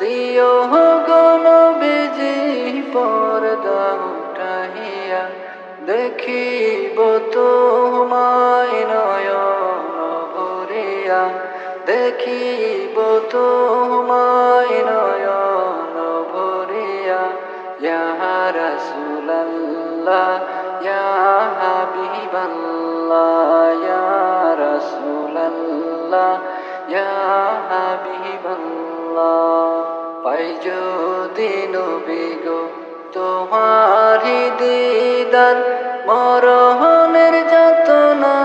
দিও গণ বেজে পর্দা উঠাইয়া দেখিব তোমায় নয়ন ভরিয়া। দেখিব তোমায় নয়ন ভরিয়া। ইয়া রাসূলুল্লাহ ইয়া হাবিবাল্লাহ ইয়া রাসূলুল্লাহ। ইয়া হাবিবাল্লাহ পাই যদি নবী গো তোমারি দিদার মরহনের যত না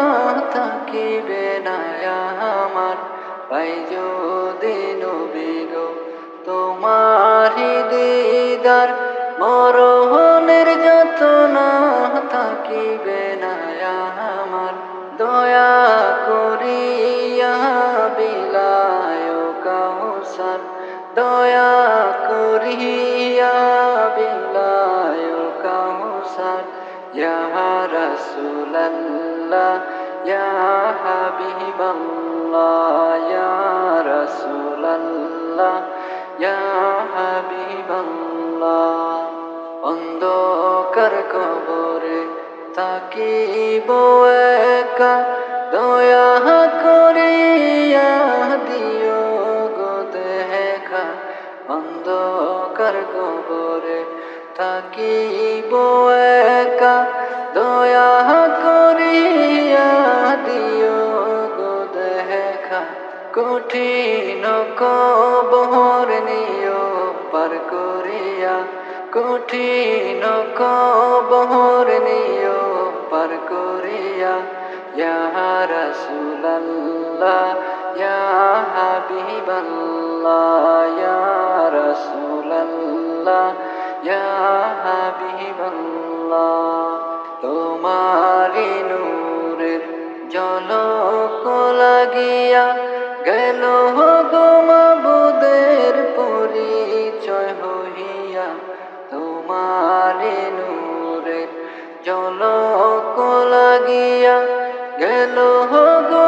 থাকিবে না আমার। পাই যদি নবী গো তোমারি দিদার মরহনের যত না থাকিবে কাউসার দয়া করিয়া বিলায় কাউসার। ইয়া রাসূলুল্লাহ, ইয়া হাবিবাল্লাহ, ইয়া রাসূলুল্লাহ, ইয়া অন্ধকার কবরে তাকিব একা, দয়া করিয়া দেখা অন্ধকার কবরে তাকিব একা। দয়া করিয়া দিও গো দেখা। কঠিন কবর নিও পার করিয়া। কঠিন কবর নিও পার করিয়া। ইয়া রাসূলুল্লাহ ইয়া হাবিবাল্লাহ ইয়া রাসূলুল্লাহ ইয়া হাবিবাল্লাহ তোমারি নূরের জলক লাগিয়া গেল গো মাবুদের পরিচয় হইয়া। তোমারি নূরের জলক লাগিয়া গেল গো